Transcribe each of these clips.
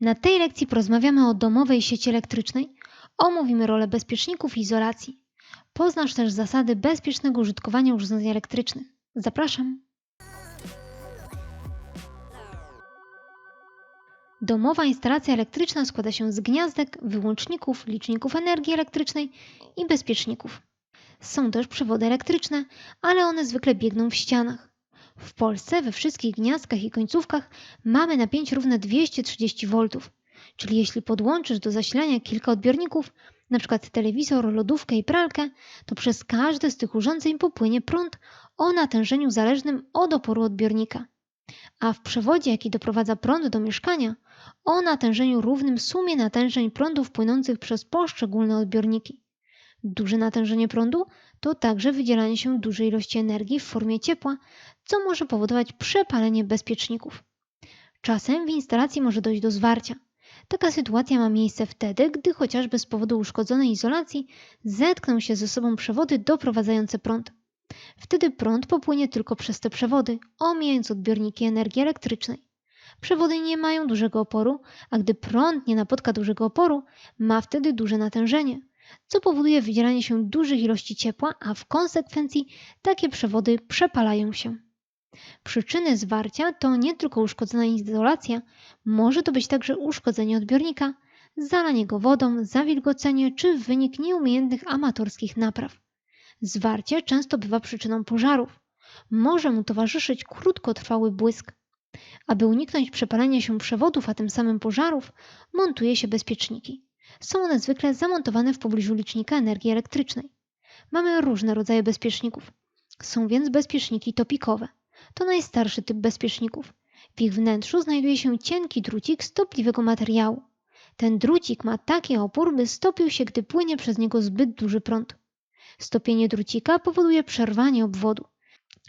Na tej lekcji porozmawiamy o domowej sieci elektrycznej, omówimy rolę bezpieczników i izolacji. Poznasz też zasady bezpiecznego użytkowania urządzeń elektrycznych. Zapraszam! Domowa instalacja elektryczna składa się z gniazdek, wyłączników, liczników energii elektrycznej i bezpieczników. Są też przewody elektryczne, ale one zwykle biegną w ścianach. W Polsce we wszystkich gniazdkach i końcówkach mamy napięcie równe 230 V, czyli jeśli podłączysz do zasilania kilka odbiorników, np. telewizor, lodówkę i pralkę, to przez każde z tych urządzeń popłynie prąd o natężeniu zależnym od oporu odbiornika. A w przewodzie, jaki doprowadza prąd do mieszkania, o natężeniu równym sumie natężeń prądów płynących przez poszczególne odbiorniki. Duże natężenie prądu to także wydzielanie się dużej ilości energii w formie ciepła, co może powodować przepalenie bezpieczników. Czasem w instalacji może dojść do zwarcia. Taka sytuacja ma miejsce wtedy, gdy chociażby z powodu uszkodzonej izolacji zetkną się ze sobą przewody doprowadzające prąd. Wtedy prąd popłynie tylko przez te przewody, omijając odbiorniki energii elektrycznej. Przewody nie mają dużego oporu, a gdy prąd nie napotka dużego oporu, ma wtedy duże natężenie, co powoduje wydzielanie się dużych ilości ciepła, a w konsekwencji takie przewody przepalają się. Przyczyny zwarcia to nie tylko uszkodzona izolacja, może to być także uszkodzenie odbiornika, zalanie go wodą, zawilgocenie czy wynik nieumiejętnych amatorskich napraw. Zwarcie często bywa przyczyną pożarów. Może mu towarzyszyć krótkotrwały błysk. Aby uniknąć przepalenia się przewodów, a tym samym pożarów, montuje się bezpieczniki. Są one zwykle zamontowane w pobliżu licznika energii elektrycznej. Mamy różne rodzaje bezpieczników. Są więc bezpieczniki topikowe. To najstarszy typ bezpieczników. W ich wnętrzu znajduje się cienki drucik stopliwego materiału. Ten drucik ma taki opór, by stopił się, gdy płynie przez niego zbyt duży prąd. Stopienie drucika powoduje przerwanie obwodu.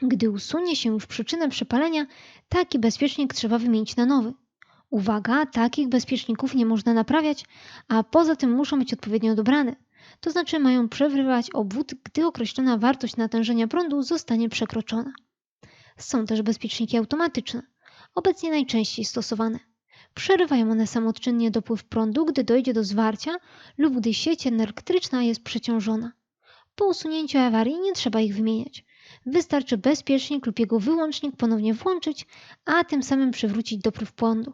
Gdy usunie się już przyczynę przepalenia, taki bezpiecznik trzeba wymienić na nowy. Uwaga, takich bezpieczników nie można naprawiać, a poza tym muszą być odpowiednio dobrane. To znaczy mają przewrywać obwód, gdy określona wartość natężenia prądu zostanie przekroczona. Są też bezpieczniki automatyczne, obecnie najczęściej stosowane. Przerywają one samoczynnie dopływ prądu, gdy dojdzie do zwarcia lub gdy sieć elektryczna jest przeciążona. Po usunięciu awarii nie trzeba ich wymieniać. Wystarczy bezpiecznik lub jego wyłącznik ponownie włączyć, a tym samym przywrócić dopływ prądu.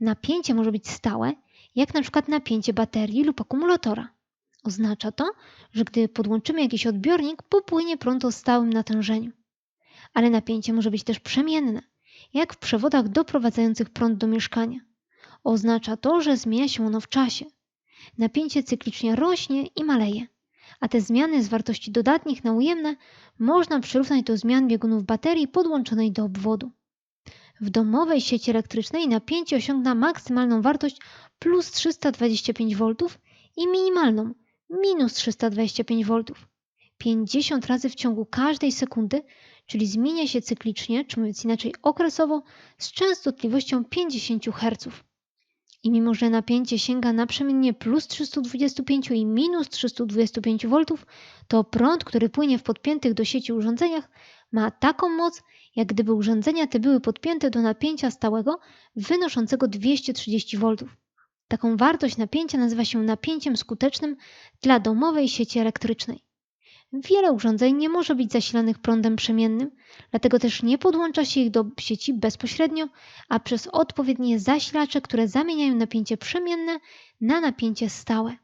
Napięcie może być stałe, jak na przykład napięcie baterii lub akumulatora. Oznacza to, że gdy podłączymy jakiś odbiornik, popłynie prąd o stałym natężeniu. Ale napięcie może być też przemienne, jak w przewodach doprowadzających prąd do mieszkania. Oznacza to, że zmienia się ono w czasie. Napięcie cyklicznie rośnie i maleje, a te zmiany z wartości dodatnich na ujemne można przyrównać do zmian biegunów baterii podłączonej do obwodu. W domowej sieci elektrycznej napięcie osiąga maksymalną wartość plus 325 V i minimalną minus 325 V. 50 razy w ciągu każdej sekundy, czyli zmienia się cyklicznie, czy mówiąc inaczej okresowo, z częstotliwością 50 Hz. I mimo, że napięcie sięga naprzemiennie plus 325 i minus 325 V, to prąd, który płynie w podpiętych do sieci urządzeniach, ma taką moc, jak gdyby urządzenia te były podpięte do napięcia stałego wynoszącego 230 V. Taką wartość napięcia nazywa się napięciem skutecznym dla domowej sieci elektrycznej. Wiele urządzeń nie może być zasilanych prądem przemiennym, dlatego też nie podłącza się ich do sieci bezpośrednio, a przez odpowiednie zasilacze, które zamieniają napięcie przemienne na napięcie stałe.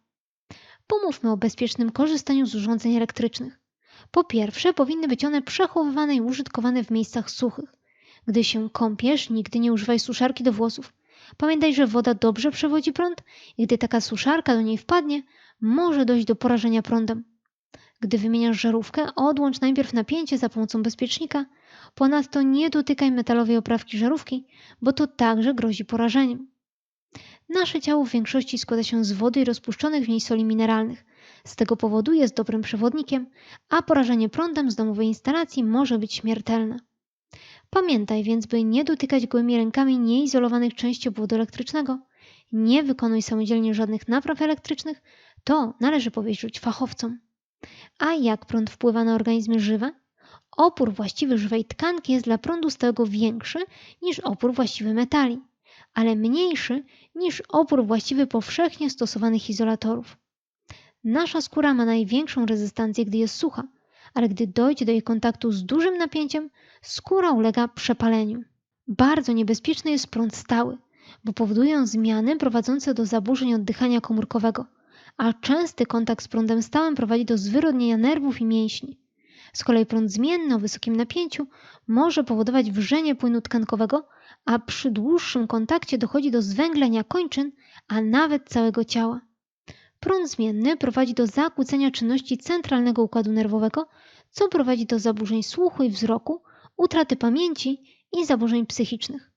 Pomówmy o bezpiecznym korzystaniu z urządzeń elektrycznych. Po pierwsze, powinny być one przechowywane i użytkowane w miejscach suchych. Gdy się kąpiesz, nigdy nie używaj suszarki do włosów. Pamiętaj, że woda dobrze przewodzi prąd i gdy taka suszarka do niej wpadnie, może dojść do porażenia prądem. Gdy wymieniasz żarówkę, odłącz najpierw napięcie za pomocą bezpiecznika. Ponadto nie dotykaj metalowej oprawki żarówki, bo to także grozi porażeniem. Nasze ciało w większości składa się z wody i rozpuszczonych w niej soli mineralnych. Z tego powodu jest dobrym przewodnikiem, a porażenie prądem z domowej instalacji może być śmiertelne. Pamiętaj więc, by nie dotykać gołymi rękami nieizolowanych części obwodu elektrycznego. Nie wykonuj samodzielnie żadnych napraw elektrycznych, to należy powierzyć fachowcom. A jak prąd wpływa na organizmy żywe? Opór właściwy żywej tkanki jest dla prądu stałego większy niż opór właściwy metali. ale mniejszy niż opór właściwy powszechnie stosowanych izolatorów. Nasza skóra ma największą rezystancję, gdy jest sucha, ale gdy dojdzie do jej kontaktu z dużym napięciem, skóra ulega przepaleniu. Bardzo niebezpieczny jest prąd stały, bo powodują zmiany prowadzące do zaburzeń oddychania komórkowego, a częsty kontakt z prądem stałym prowadzi do zwyrodnienia nerwów i mięśni. Z kolei prąd zmienny o wysokim napięciu może powodować wrzenie płynu tkankowego, a przy dłuższym kontakcie dochodzi do zwęglenia kończyn, a nawet całego ciała. Prąd zmienny prowadzi do zakłócenia czynności centralnego układu nerwowego, co prowadzi do zaburzeń słuchu i wzroku, utraty pamięci i zaburzeń psychicznych.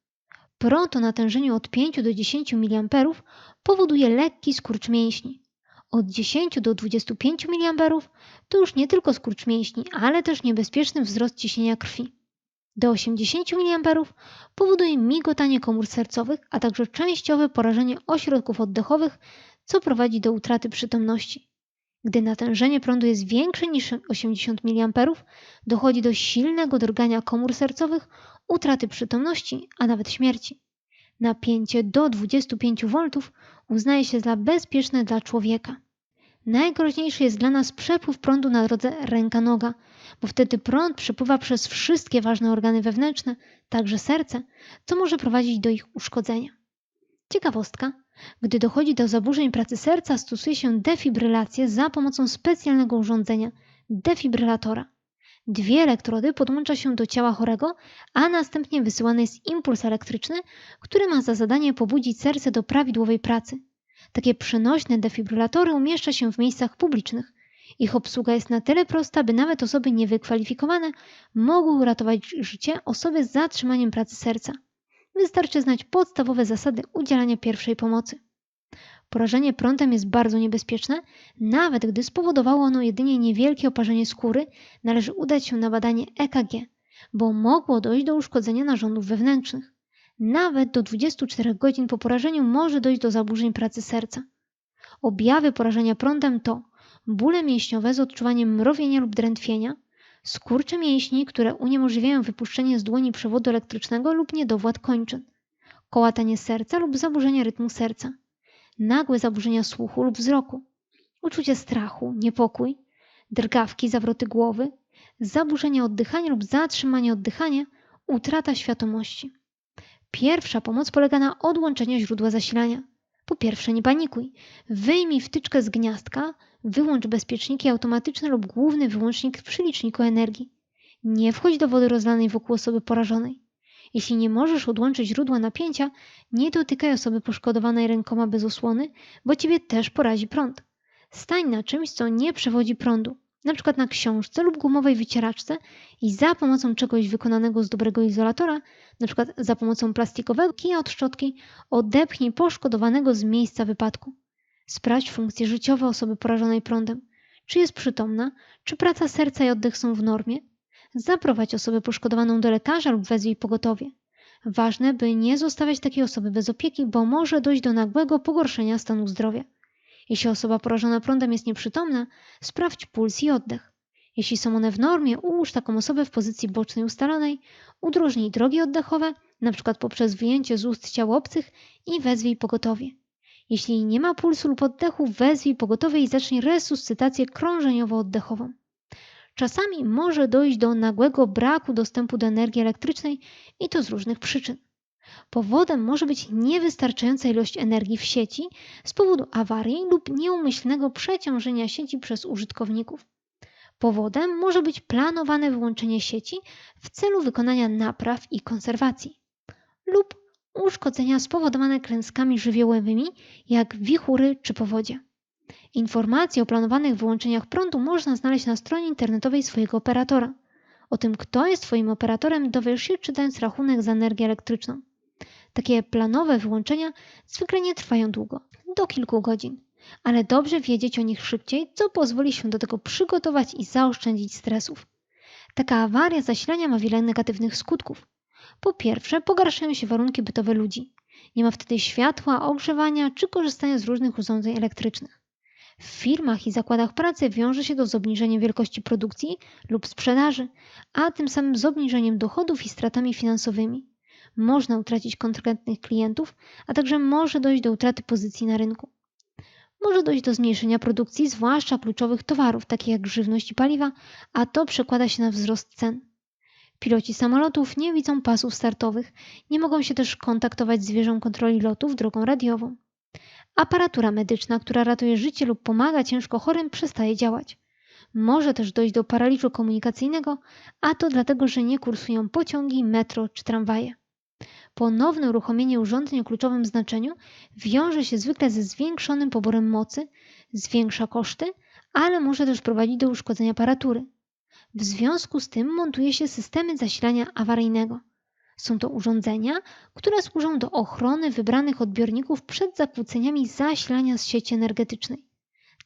Prąd o natężeniu od 5 do 10 mA powoduje lekki skurcz mięśni. Od 10 do 25 mA to już nie tylko skurcz mięśni, ale też niebezpieczny wzrost ciśnienia krwi. Do 80 mA powoduje migotanie komór sercowych, a także częściowe porażenie ośrodków oddechowych, co prowadzi do utraty przytomności. Gdy natężenie prądu jest większe niż 80 mA, dochodzi do silnego drgania komór sercowych, utraty przytomności, a nawet śmierci. Napięcie do 25 V uznaje się za bezpieczne dla człowieka. Najgroźniejszy jest dla nas przepływ prądu na drodze ręka-noga, bo wtedy prąd przepływa przez wszystkie ważne organy wewnętrzne, także serce, co może prowadzić do ich uszkodzenia. Ciekawostka. Gdy dochodzi do zaburzeń pracy serca, stosuje się defibrylację za pomocą specjalnego urządzenia defibrylatora. Dwie elektrody podłącza się do ciała chorego, a następnie wysyłany jest impuls elektryczny, który ma za zadanie pobudzić serce do prawidłowej pracy. Takie przenośne defibrylatory umieszcza się w miejscach publicznych. Ich obsługa jest na tyle prosta, by nawet osoby niewykwalifikowane mogły uratować życie osoby z zatrzymaniem pracy serca. Wystarczy znać podstawowe zasady udzielania pierwszej pomocy. Porażenie prądem jest bardzo niebezpieczne, nawet gdy spowodowało ono jedynie niewielkie oparzenie skóry, należy udać się na badanie EKG, bo mogło dojść do uszkodzenia narządów wewnętrznych. Nawet do 24 godzin po porażeniu może dojść do zaburzeń pracy serca. Objawy porażenia prądem to bóle mięśniowe z odczuwaniem mrowienia lub drętwienia, skurcze mięśni, które uniemożliwiają wypuszczenie z dłoni przewodu elektrycznego lub niedowład kończyn, kołatanie serca lub zaburzenie rytmu serca, nagłe zaburzenia słuchu lub wzroku, uczucie strachu, niepokój, drgawki, zawroty głowy, zaburzenia oddychania lub zatrzymanie oddychania, utrata świadomości. Pierwsza pomoc polega na odłączeniu źródła zasilania. Po pierwsze, nie panikuj. Wyjmij wtyczkę z gniazdka, wyłącz bezpieczniki automatyczne lub główny wyłącznik przy liczniku energii. Nie wchodź do wody rozlanej wokół osoby porażonej. Jeśli nie możesz odłączyć źródła napięcia, nie dotykaj osoby poszkodowanej rękoma bez osłony, bo ciebie też porazi prąd. Stań na czymś, co nie przewodzi prądu, np. na książce lub gumowej wycieraczce i za pomocą czegoś wykonanego z dobrego izolatora, np. za pomocą plastikowego kija od szczotki, odepchnij poszkodowanego z miejsca wypadku. Sprawdź funkcje życiowe osoby porażonej prądem. Czy jest przytomna, czy praca serca i oddech są w normie, Zaprowadź osobę poszkodowaną do lekarza lub wezwij pogotowie. Ważne, by nie zostawiać takiej osoby bez opieki, bo może dojść do nagłego pogorszenia stanu zdrowia. Jeśli osoba porażona prądem jest nieprzytomna, sprawdź puls i oddech. Jeśli są one w normie, ułóż taką osobę w pozycji bocznej ustalonej, udrożnij drogi oddechowe, np. poprzez wyjęcie z ust ciał obcych i wezwij pogotowie. Jeśli nie ma pulsu lub oddechu, wezwij pogotowie i zacznij resuscytację krążeniowo-oddechową. Czasami może dojść do nagłego braku dostępu do energii elektrycznej i to z różnych przyczyn. Powodem może być niewystarczająca ilość energii w sieci z powodu awarii lub nieumyślnego przeciążenia sieci przez użytkowników. Powodem może być planowane wyłączenie sieci w celu wykonania napraw i konserwacji lub uszkodzenia spowodowane klęskami żywiołowymi jak wichury czy powodzie. Informacje o planowanych wyłączeniach prądu można znaleźć na stronie internetowej swojego operatora. O tym, kto jest Twoim operatorem, dowiesz się czytając rachunek za energię elektryczną. Takie planowe wyłączenia zwykle nie trwają długo, do kilku godzin, ale dobrze wiedzieć o nich szybciej, co pozwoli się do tego przygotować i zaoszczędzić stresów. Taka awaria zasilania ma wiele negatywnych skutków. Po pierwsze, pogarszają się warunki bytowe ludzi. Nie ma wtedy światła, ogrzewania czy korzystania z różnych urządzeń elektrycznych. W firmach i zakładach pracy wiąże się to z obniżeniem wielkości produkcji lub sprzedaży, a tym samym z obniżeniem dochodów i stratami finansowymi. można utracić konkretnych klientów, a także może dojść do utraty pozycji na rynku. Może dojść do zmniejszenia produkcji, zwłaszcza kluczowych towarów, takich jak żywność i paliwa, a to przekłada się na wzrost cen. Piloci samolotów nie widzą pasów startowych, nie mogą się też kontaktować z wieżą kontroli lotów drogą radiową. Aparatura medyczna, która ratuje życie lub pomaga ciężko chorym, przestaje działać. Może też dojść do paraliżu komunikacyjnego, a to dlatego, że nie kursują pociągi, metro czy tramwaje. Ponowne uruchomienie urządzeń o kluczowym znaczeniu wiąże się zwykle ze zwiększonym poborem mocy, zwiększa koszty, ale może też prowadzić do uszkodzenia aparatury. W związku z tym montuje się systemy zasilania awaryjnego. Są to urządzenia, które służą do ochrony wybranych odbiorników przed zakłóceniami zasilania z sieci energetycznej.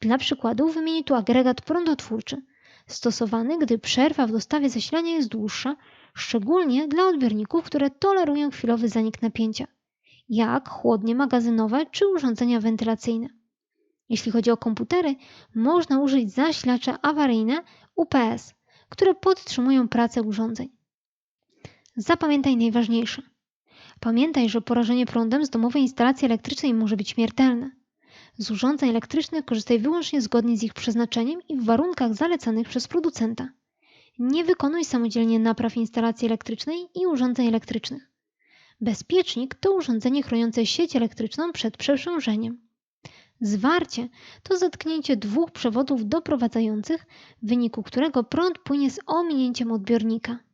Dla przykładu wymienię tu agregat prądotwórczy, stosowany, gdy przerwa w dostawie zasilania jest dłuższa, szczególnie dla odbiorników, które tolerują chwilowy zanik napięcia, jak chłodnie magazynowe czy urządzenia wentylacyjne. Jeśli chodzi o komputery, można użyć zasilacze awaryjne UPS, które podtrzymują pracę urządzeń. Zapamiętaj najważniejsze. Pamiętaj, że porażenie prądem z domowej instalacji elektrycznej może być śmiertelne. Z urządzeń elektrycznych korzystaj wyłącznie zgodnie z ich przeznaczeniem i w warunkach zalecanych przez producenta. Nie wykonuj samodzielnie napraw instalacji elektrycznej i urządzeń elektrycznych. Bezpiecznik to urządzenie chroniące sieć elektryczną przed przeciążeniem. Zwarcie to zetknięcie dwóch przewodów doprowadzających, w wyniku którego prąd płynie z ominięciem odbiornika.